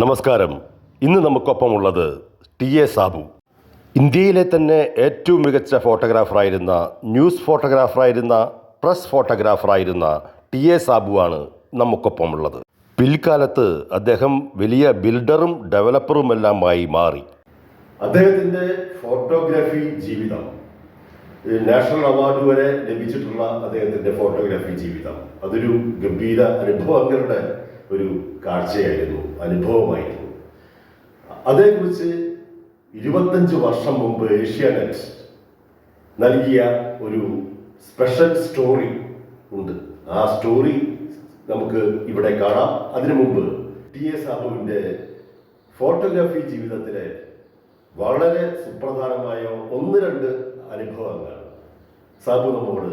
നമസ്കാരം. ഇന്ന് നമുക്കൊപ്പമുള്ളത് T A Sabu. ഇന്ത്യയിലെ തന്നെ ഏറ്റവും മികച്ച ഫോട്ടോഗ്രാഫറായിരുന്ന ന്യൂസ് ഫോട്ടോഗ്രാഫറായിരുന്ന പ്രസ് ഫോട്ടോഗ്രാഫറായിരുന്ന ടി എ സാബുവാണ് നമുക്കൊപ്പമുള്ളത്. പിൽക്കാലത്ത് അദ്ദേഹം വലിയ ബിൽഡറും ഡെവലപ്പറുമെല്ലാമായി മാറി. അദ്ദേഹത്തിന്റെ ഫോട്ടോഗ്രാഫി ജീവിതം നാഷണൽ അവാർഡ് വരെ ലഭിച്ചിട്ടുള്ള അദ്ദേഹത്തിന്റെ ഫോട്ടോഗ്രാഫി ജീവിതം അതൊരു ഗംഭീര അനുഭവങ്ങളുടെ ഒരു കാഴ്ചയായിരുന്നു അനുഭവമായിരുന്നു. അതേക്കുറിച്ച് ഇരുപത്തഞ്ച് വർഷം മുമ്പ് ഏഷ്യാനെറ്റ് നൽകിയ ഒരു സ്പെഷ്യൽ സ്റ്റോറി ഉണ്ട്. ആ സ്റ്റോറി നമുക്ക് ഇവിടെ കാണാം. അതിനു മുമ്പ് ടി എസ് സാബുവിന്റെ ഫോട്ടോഗ്രാഫി ജീവിതത്തിലെ വളരെ സുപ്രധാനമായ ഒന്ന് രണ്ട് അനുഭവങ്ങൾ സാബു നമ്മോട്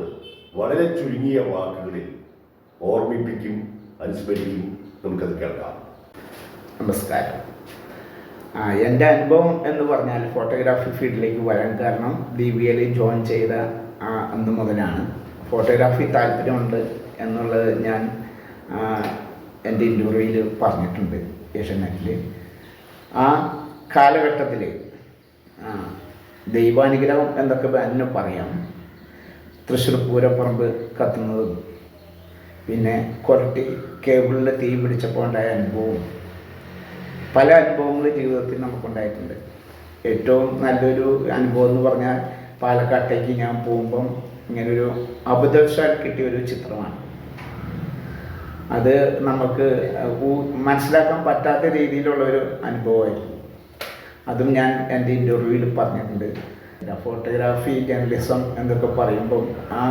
വളരെ ചുരുങ്ങിയ വാക്കുകളിൽ ഓർമ്മിപ്പിക്കും അനുസ്മരിക്കും നമുക്കത് കേൾക്കാം. നമസ്കാരം. എന്റെ അനുഭവം എന്ന് പറഞ്ഞാൽ ഫോട്ടോഗ്രാഫി ഫീൽഡിലേക്ക് വരാൻ കാരണം ദീപികയിൽ ജോയിൻ ചെയ്ത അന്ന് മുതലാണ്. ഫോട്ടോഗ്രാഫി താല്പര്യമുണ്ട് എന്നുള്ളത് ഞാൻ എന്റെ ഇന്റർവ്യൂവിൽ പറഞ്ഞിട്ടുണ്ട് ഏഷ്യനെറ്റിൽ ആ കാലഘട്ടത്തിൽ ദൈവാനുഗ്രഹം എന്നൊക്കെ എന്നെ പറയാം. തൃശ്ശൂർ പൂരപ്പറമ്പ് കത്തുന്നതും പിന്നെ കൊരട്ടി കേബിളിൽ തീ പിടിച്ചപ്പോൾ ഉണ്ടായ അനുഭവവും പല അനുഭവങ്ങളും ജീവിതത്തിൽ നമുക്കുണ്ടായിട്ടുണ്ട്. ഏറ്റവും നല്ലൊരു അനുഭവം എന്ന് പറഞ്ഞാൽ പാലക്കാട്ടേക്ക് ഞാൻ പോകുമ്പം ഇങ്ങനൊരു അബദ്ധവശാൽ കിട്ടിയ ഒരു ചിത്രമാണ്. അത് നമുക്ക് മനസ്സിലാക്കാൻ പറ്റാത്ത രീതിയിലുള്ള ഒരു അനുഭവമായിരുന്നു. അതും ഞാൻ എന്റെ ഇന്റർവ്യൂവിൽ പറഞ്ഞിട്ടുണ്ട്. ഫോട്ടോഗ്രാഫി ജേർണലിസം എന്നൊക്കെ പറയുമ്പം ആ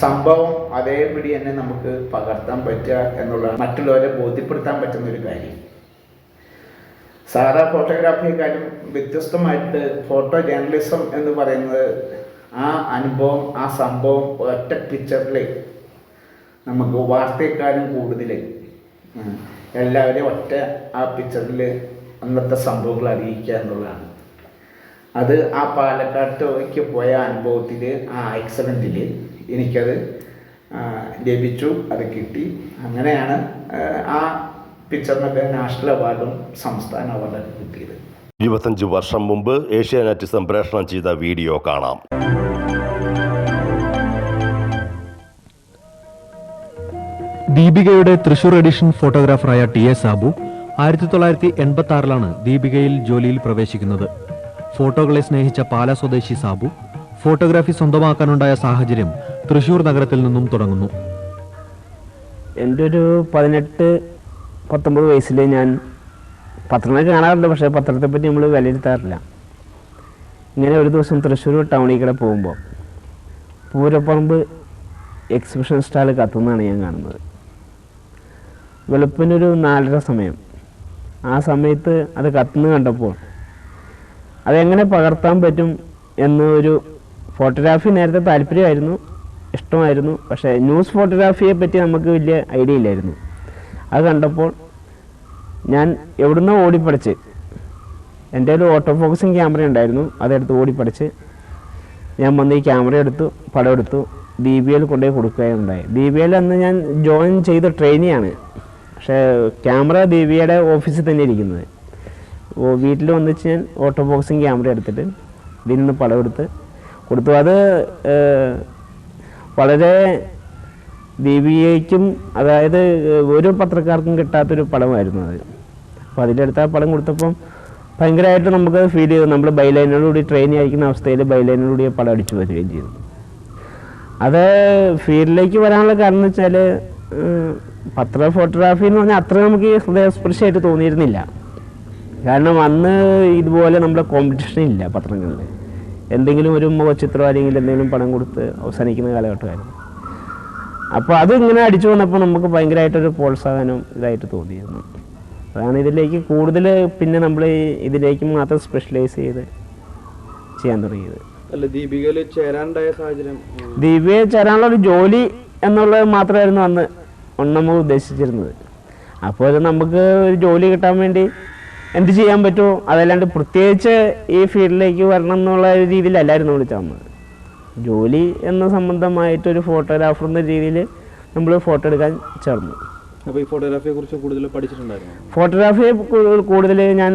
സംഭവം അതേപടി തന്നെ നമുക്ക് പകർത്താൻ പറ്റുക എന്നുള്ള മറ്റുള്ളവരെ ബോധ്യപ്പെടുത്താൻ പറ്റുന്ന ഒരു കാര്യം. സാധാ ഫോട്ടോഗ്രാഫിയെക്കാളും വ്യത്യസ്തമായിട്ട് ഫോട്ടോ ജേർണലിസം എന്ന് പറയുന്നത് ആ അനുഭവം ആ സംഭവം ഒറ്റ പിക്ചറിൽ നമുക്ക് വാർത്തയെക്കാളും കൂടുതൽ എല്ലാവരെയും ഒറ്റ ആ പിക്ചറിൽ അന്നത്തെ സംഭവങ്ങൾ അറിയിക്കുക എന്നുള്ളതാണ്. അത് ആ പാലക്കാട്ടേക്ക് പോയ അനുഭവത്തിൽ ആ ആക്സിഡന്റിൽ എനിക്കത് ലഭിച്ചു അത് കിട്ടി. അങ്ങനെയാണ് ആ, ആ പിക്ചറിനൊക്കെ നാഷണൽ അവാർഡും സംസ്ഥാന അവാർഡൊക്കെ കിട്ടിയത്. ഇരുപത്തഞ്ച് വർഷം മുമ്പ് ഏഷ്യാനെറ്റ് സംപ്രേഷണം ചെയ്ത വീഡിയോ കാണാം. ദീപികയുടെ തൃശൂർ എഡിഷൻ ഫോട്ടോഗ്രാഫറായ ടി എ സാബു ആയിരത്തി തൊള്ളായിരത്തി എൺപത്തി ആറിലാണ് ദീപികയിൽ ജോലിയിൽ പ്രവേശിക്കുന്നത്. ഫോട്ടോകളെ സ്നേഹിച്ച പാല സ്വദേശി സാബു ഫോട്ടോഗ്രാഫി സ്വന്തമാക്കാനുണ്ടായ സാഹചര്യം തൃശൂർ നഗരത്തിൽ നിന്നും തുടങ്ങുന്നു. എന്റെ ഒരു പതിനെട്ട് പത്തൊമ്പത് വയസ്സിൽ ഞാൻ പത്രങ്ങൾ കാണാറുണ്ട് പക്ഷേ പത്രത്തെ പറ്റി നമ്മൾ വിലയിരുത്താറില്ല. ഇങ്ങനെ ഒരു ദിവസം തൃശ്ശൂർ ടൗണിൽ കൂടെ പോകുമ്പോൾ പൂരപ്പറമ്പ് എക്സിബിഷൻ സ്റ്റാൾ കത്തുന്നതാണ് ഞാൻ കാണുന്നത്. വെളുപ്പിനൊരു നാലര സമയം. ആ സമയത്ത് അത് കത്തുന്നു കണ്ടപ്പോൾ അതെങ്ങനെ പകർത്താൻ പറ്റും എന്നൊരു ഫോട്ടോഗ്രാഫി നേരത്തെ താല്പര്യമായിരുന്നു. ഇഷ്ടമായിരുന്നു. പക്ഷേ ന്യൂസ് ഫോട്ടോഗ്രാഫിയെ പറ്റി നമുക്ക് വലിയ ഐഡിയ ഇല്ലായിരുന്നു. അത് കണ്ടപ്പോൾ ഞാൻ എവിടുന്നോ ഓടിപ്പടിച്ച് എന്റെ ഒരു ഓട്ടോ ഫോക്കസിങ് ക്യാമറ ഉണ്ടായിരുന്നു. അതെടുത്ത് ഓടിപ്പടിച്ച് ഞാൻ വന്ന് ഈ ക്യാമറ എടുത്തു പടം എടുത്തു ബി ബി എൽ കൊണ്ടുപോയി കൊടുക്കുകയുണ്ടായി ബി ബി എൽ അന്ന് ഞാൻ ജോയിൻ ചെയ്ത ട്രെയിനിയാണ് പക്ഷേ ക്യാമറ ബി ബി എയുടെ ഓഫീസിൽ തന്നെ ഇരിക്കുന്നത്. വീട്ടിൽ വന്നിച്ച് ഞാൻ ഓട്ടോ ബോക്സിങ് ക്യാമറ എടുത്തിട്ട് ഇതിൽ നിന്ന് പടം എടുത്ത് കൊടുത്തു. അത് വളരെ ദീപികയ്ക്കും അതായത് ഒരു പത്രക്കാർക്കും കിട്ടാത്തൊരു പടമായിരുന്നു അത്. അപ്പോൾ അതിലെടുത്ത ആ പടം കൊടുത്തപ്പം ഭയങ്കരമായിട്ട് നമുക്ക് ഫീൽ ചെയ്തു. നമ്മൾ ബൈലൈനോടുകൂടി ട്രെയിൻ അയക്കുന്ന അവസ്ഥയിൽ ബൈലൈനോടുകൂടി പടം അടിച്ചു വരികയും ചെയ്തു. അത് ഫീൽഡിലേക്ക് വരാനുള്ള കാരണം എന്ന് വെച്ചാൽ പത്ര ഫോട്ടോഗ്രാഫി എന്ന് പറഞ്ഞാൽ അത്ര നമുക്ക് ഹൃദയസ്പർശമായിട്ട് തോന്നിയിരുന്നില്ല. കാരണം അന്ന് ഇതുപോലെ നമ്മുടെ കോമ്പറ്റീഷൻ ഇല്ല പത്രങ്ങളിൽ എന്തെങ്കിലും ഒരു മുഖചിത്രം അല്ലെങ്കിൽ എന്തെങ്കിലും പണം കൊടുത്ത് അവസാനിക്കുന്ന കാലഘട്ടമായിരുന്നു. അപ്പോൾ അത് ഇങ്ങനെ അടിച്ചു വന്നപ്പോൾ നമുക്ക് ഭയങ്കരമായിട്ടൊരു പ്രോത്സാഹനം ഇതായിട്ട് തോന്നിയിരുന്നു. അതാണ് ഇതിലേക്ക് കൂടുതൽ പിന്നെ നമ്മൾ ഇതിലേക്ക് മാത്രം സ്പെഷ്യലൈസ് ചെയ്ത് ചെയ്യാൻ തുടങ്ങിയത്. അല്ല ദീപികയിൽ ചേരാനുണ്ടായ സാഹചര്യം? ഉം, ചേരാനുള്ള ഒരു ജോലി എന്നുള്ളത് മാത്രമായിരുന്നു അന്ന് നമ്മൾ ഉദ്ദേശിച്ചിരുന്നത്. അപ്പോൾ അത് നമുക്ക് ഒരു ജോലി കിട്ടാൻ വേണ്ടി എന്ത് ചെയ്യാൻ പറ്റുമോ അതല്ലാണ്ട് പ്രത്യേകിച്ച് ഈ ഫീൽഡിലേക്ക് വരണം എന്നുള്ള ഒരു രീതിയിലല്ലായിരുന്നു വിളിച്ചാൽ വന്നത് ജോലി എന്ന സംബന്ധമായിട്ടൊരു ഫോട്ടോഗ്രാഫർ എന്ന രീതിയിൽ നമ്മൾ ഫോട്ടോ എടുക്കാൻ ചേർന്നു. അപ്പോൾ ഈ ഫോട്ടോഗ്രാഫിയെ കുറിച്ച് കൂടുതൽ പഠിച്ചിട്ടുണ്ടായിരുന്നു? ഫോട്ടോഗ്രാഫിയെ കൂടുതൽ ഞാൻ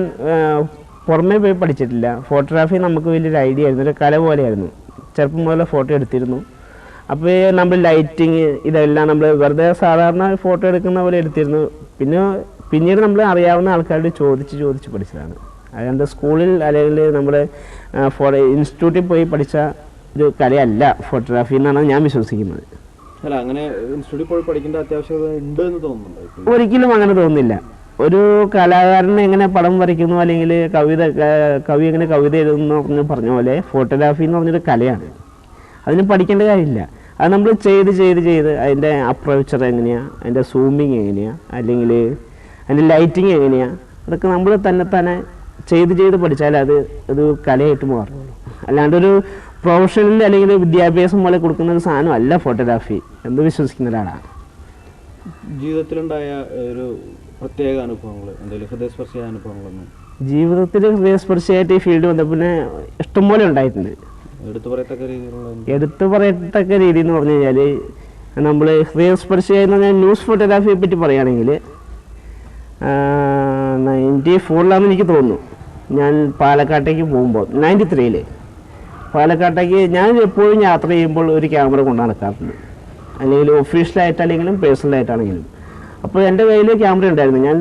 പുറമേ പോയി പഠിച്ചിട്ടില്ല. ഫോട്ടോഗ്രാഫി നമുക്ക് വലിയൊരു ഐഡിയ ആയിരുന്നു. ഒരു കല പോലെയായിരുന്നു. ചെറുപ്പം മുതലേ ഫോട്ടോ എടുത്തിരുന്നു. അപ്പോൾ നമ്മൾ ലൈറ്റിങ് ഇതെല്ലാം നമ്മൾ വെറുതെ സാധാരണ ഫോട്ടോ എടുക്കുന്ന പോലെ എടുത്തിരുന്നു. പിന്നെ പിന്നീട് നമ്മൾ അറിയാവുന്ന ആൾക്കാരോട് ചോദിച്ച് ചോദിച്ച് പഠിച്ചതാണ്. അതായത് സ്കൂളിൽ അല്ലെങ്കിൽ നമ്മൾ ഇൻസ്റ്റിറ്റ്യൂട്ടിൽ പോയി പഠിച്ച ഒരു കലയല്ല ഫോട്ടോഗ്രാഫി എന്നാണ് ഞാൻ വിശ്വസിക്കുന്നത്. അല്ല അങ്ങനെ ഇൻസ്റ്റിറ്റ്യൂട്ടിൽ പോയി പഠിക്കേണ്ട ഉണ്ട് എന്ന് തോന്നുന്നുണ്ട് ഒരിക്കലും അങ്ങനെ തോന്നുന്നില്ല. ഒരു കലാകാരൻ എങ്ങനെ പടം വരയ്ക്കുന്നു അല്ലെങ്കിൽ കവിത കവി എങ്ങനെ കവിത എഴുതുന്നു എന്ന് പറഞ്ഞ പോലെ ഫോട്ടോഗ്രാഫി എന്ന് പറഞ്ഞൊരു കലയാണ്. അതിന് പഠിക്കേണ്ട കാര്യമില്ല. അത് നമ്മൾ ചെയ്ത് ചെയ്ത് ചെയ്ത് അതിന്റെ അപ്രോച്ചർ എങ്ങനെയാണ് അതിന്റെ സൂമിങ് എങ്ങനെയാണ് അല്ലെങ്കിൽ അതിന്റെ ലൈറ്റിങ് എങ്ങനെയാണ് അതൊക്കെ നമ്മൾ തന്നെ തന്നെ ചെയ്ത് ചെയ്ത് പഠിച്ചാൽ അത് ഒരു കലയായിട്ട് മാറുള്ളൂ. അല്ലാണ്ട് ഒരു പ്രൊഫഷണൽ അല്ലെങ്കിൽ വിദ്യാഭ്യാസം പോലെ കൊടുക്കുന്ന ഒരു അല്ല ഫോട്ടോഗ്രാഫി എന്ന് വിശ്വസിക്കുന്ന ഒരാളാണ് ജീവിതത്തിലുണ്ടായ ഒരു പ്രത്യേക അനുഭവങ്ങൾ എന്തെങ്കിലും ഹൃദയസ്പർശിയായ അനുഭവങ്ങളൊന്നും? ജീവിതത്തിൽ ഹൃദയസ്പർശിയായിട്ട് ഈ ഫീൽഡ് വന്ന പിന്നെ ഇഷ്ടംപോലെ ഉണ്ടായിട്ടുണ്ട്. എടുത്തു പറയത്തക്ക രീതിയിലുള്ള എടുത്തു പറയത്തക്ക രീതി എന്ന് പറഞ്ഞു കഴിഞ്ഞാൽ നമ്മൾ ഹൃദയസ്പർശിയായി എന്ന് പറഞ്ഞാൽ ന്യൂസ് ഫോട്ടോഗ്രാഫിയെ പറ്റി പറയുകയാണെങ്കിൽ നയന്റി ഫോറിലാണെന്ന് എനിക്ക് തോന്നുന്നു. ഞാൻ പാലക്കാട്ടേക്ക് പോകുമ്പോൾ നയന്റി ത്രീയിൽ പാലക്കാട്ടേക്ക് ഞാൻ എപ്പോഴും യാത്ര ചെയ്യുമ്പോൾ ഒരു ക്യാമറ കൊണ്ട് നടക്കാറുണ്ട്. അല്ലെങ്കിൽ ഒഫീഷ്യലായിട്ടാണെങ്കിലും പേഴ്സണലായിട്ടാണെങ്കിലും അപ്പോൾ എന്റെ കയ്യിൽ ക്യാമറ ഉണ്ടായിരുന്നു. ഞാൻ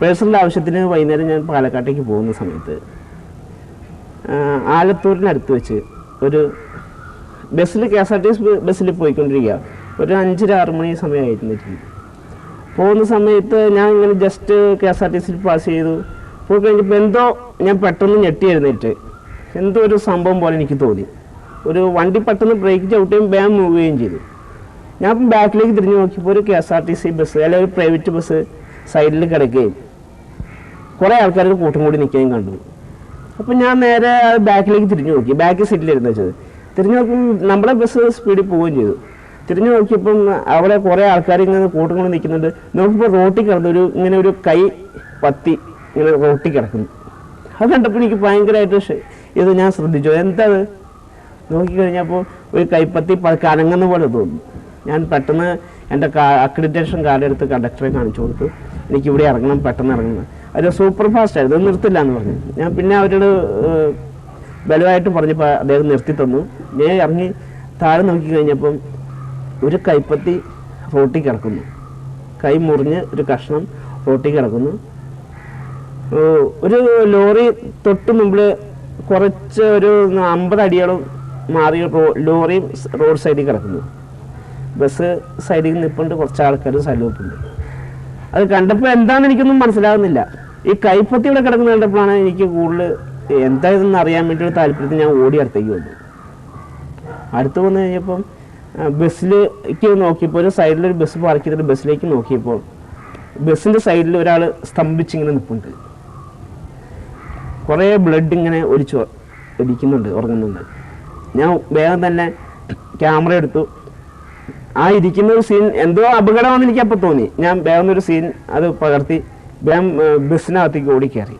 പേഴ്സണൽ ആവശ്യത്തിന് വൈകുന്നേരം ഞാൻ പാലക്കാട്ടേക്ക് പോകുന്ന സമയത്ത് ആലത്തൂരിനടുത്ത് വെച്ച് ഒരു ബസ്സിൽ K S R T S ബസ്സിൽ പോയിക്കൊണ്ടിരിക്കുക. ഒരു അഞ്ചര ആറ് മണി സമയമായിരുന്നു പോകുന്ന സമയത്ത് ഞാൻ ഇങ്ങനെ just K S R T സിയിൽ പാസ് ചെയ്തു. പോയി കഴിഞ്ഞപ്പോൾ എന്തോ ഞാൻ പെട്ടെന്ന് ഞെട്ടി എഴുന്നേറ്റ്. എന്തോ ഒരു സംഭവം പോലെ എനിക്ക് തോന്നി. ഒരു വണ്ടി പെട്ടെന്ന് ബ്രേക്ക് ചവിട്ടുകയും വേഗം മൂവ് ചെയ്യുകയും ചെയ്തു. ഞാൻ ഇപ്പം ബാക്കിലേക്ക് തിരിഞ്ഞു നോക്കിയപ്പോൾ ഒരു K S R T C bus അല്ലെങ്കിൽ ഒരു പ്രൈവറ്റ് ബസ് സൈഡിൽ കിടക്കുകയും കുറേ ആൾക്കാർ കൂട്ടം കൂടി നിൽക്കുകയും കണ്ടു. അപ്പം ഞാൻ നേരെ ബാക്കിലേക്ക് തിരിഞ്ഞു നോക്കി. ബാക്ക് സീറ്റിലിരുന്ന് വെച്ചത്. തിരിഞ്ഞു നോക്കുമ്പോൾ നമ്മുടെ ബസ് സ്പീഡിൽ പോവുകയും ചെയ്തു. തിരിഞ്ഞു നോക്കിയപ്പം അവിടെ കുറേ ആൾക്കാർ ഇങ്ങനെ കൂട്ടങ്ങൾ നിൽക്കുന്നുണ്ട്. നോക്കിയപ്പോൾ റോട്ടിൽ കിടന്നു ഒരു ഇങ്ങനെ ഒരു കൈ പത്തി ഇങ്ങനെ റോട്ടിൽ കിടക്കുന്നു. അത് കണ്ടപ്പോൾ എനിക്ക് ഭയങ്കരമായിട്ട് ഇത് ഞാൻ ശ്രദ്ധിച്ചു. എന്താ അത് നോക്കിക്കഴിഞ്ഞപ്പോൾ ഒരു കൈപ്പത്തി കനങ്ങുന്ന പോലെ തോന്നുന്നു. ഞാൻ പെട്ടെന്ന് എന്റെ അക്രഡിറ്റേഷൻ കാർഡ് എടുത്ത് കണ്ടക്ടറെ കാണിച്ചു കൊടുത്തു. എനിക്ക് ഇവിടെ ഇറങ്ങണം പെട്ടെന്ന് ഇറങ്ങണം. അവർ സൂപ്പർ ഫാസ്റ്റ് ആയിരുന്നു. നിർത്തില്ല എന്ന് പറഞ്ഞു. ഞാൻ പിന്നെ അവരോട് ബലമായിട്ട് പറഞ്ഞപ്പോൾ അദ്ദേഹം നിർത്തി തന്നു. ഞാൻ ഇറങ്ങി താഴെ നോക്കി കഴിഞ്ഞപ്പം ഒരു കൈപ്പത്തി റോട്ടിൽ കിടക്കുന്നു. കൈ മുറിഞ്ഞ് ഒരു കഷ്ണം റോട്ടിൽ കിടക്കുന്നു. ഒരു ലോറി തൊട്ട് മുമ്പിൽ കുറച്ച് ഒരു അമ്പത് അടിയോളം മാറി ലോറി റോഡ് സൈഡിൽ കിടക്കുന്നു. ബസ് സൈഡിൽ നിൽപ്പുണ്ട് കുറച്ച് ആൾക്കാർ സലൂപ്പുണ്ട് അത് കണ്ടപ്പോൾ എന്താണെന്ന് എനിക്കൊന്നും മനസ്സിലാകുന്നില്ല ഈ കൈപ്പത്തി ഇവിടെ കിടക്കുന്ന കണ്ടപ്പോഴാണ് എനിക്ക് കൂടുതൽ എന്താ ഇതെന്ന് അറിയാൻ വേണ്ടി ഒരു താല്പര്യത്തിൽ ഞാൻ ഓടി അടുത്തേക്ക് വന്നു. അടുത്ത് വന്നു കഴിഞ്ഞപ്പം ബസ്സിലേക്ക് നോക്കിയപ്പോൾ ഒരു സൈഡിൽ ഒരു ബസ് പാർക്ക് ചെയ്തിട്ട് ബസ്സിലേക്ക് നോക്കിയപ്പോൾ ബസ്സിന്റെ സൈഡിൽ ഒരാൾ സ്തംഭിച്ചിങ്ങനെ നിൽപ്പുണ്ട് കുറേ ബ്ലഡ് ഇങ്ങനെ ഒലിച്ചു ഇടിക്കുന്നുണ്ട് ഉറങ്ങുന്നുണ്ട്. ഞാൻ വേഗം തന്നെ ക്യാമറ എടുത്തു. ആ ഇരിക്കുന്ന ഒരു സീൻ എന്തോ അപകടമാണെന്ന് എനിക്ക് അപ്പോൾ തോന്നി. ഞാൻ വേഗം ഒരു സീൻ അത് പകർത്തി വേഗം ബസ്സിനകത്തേക്ക് ഓടിക്കയറി.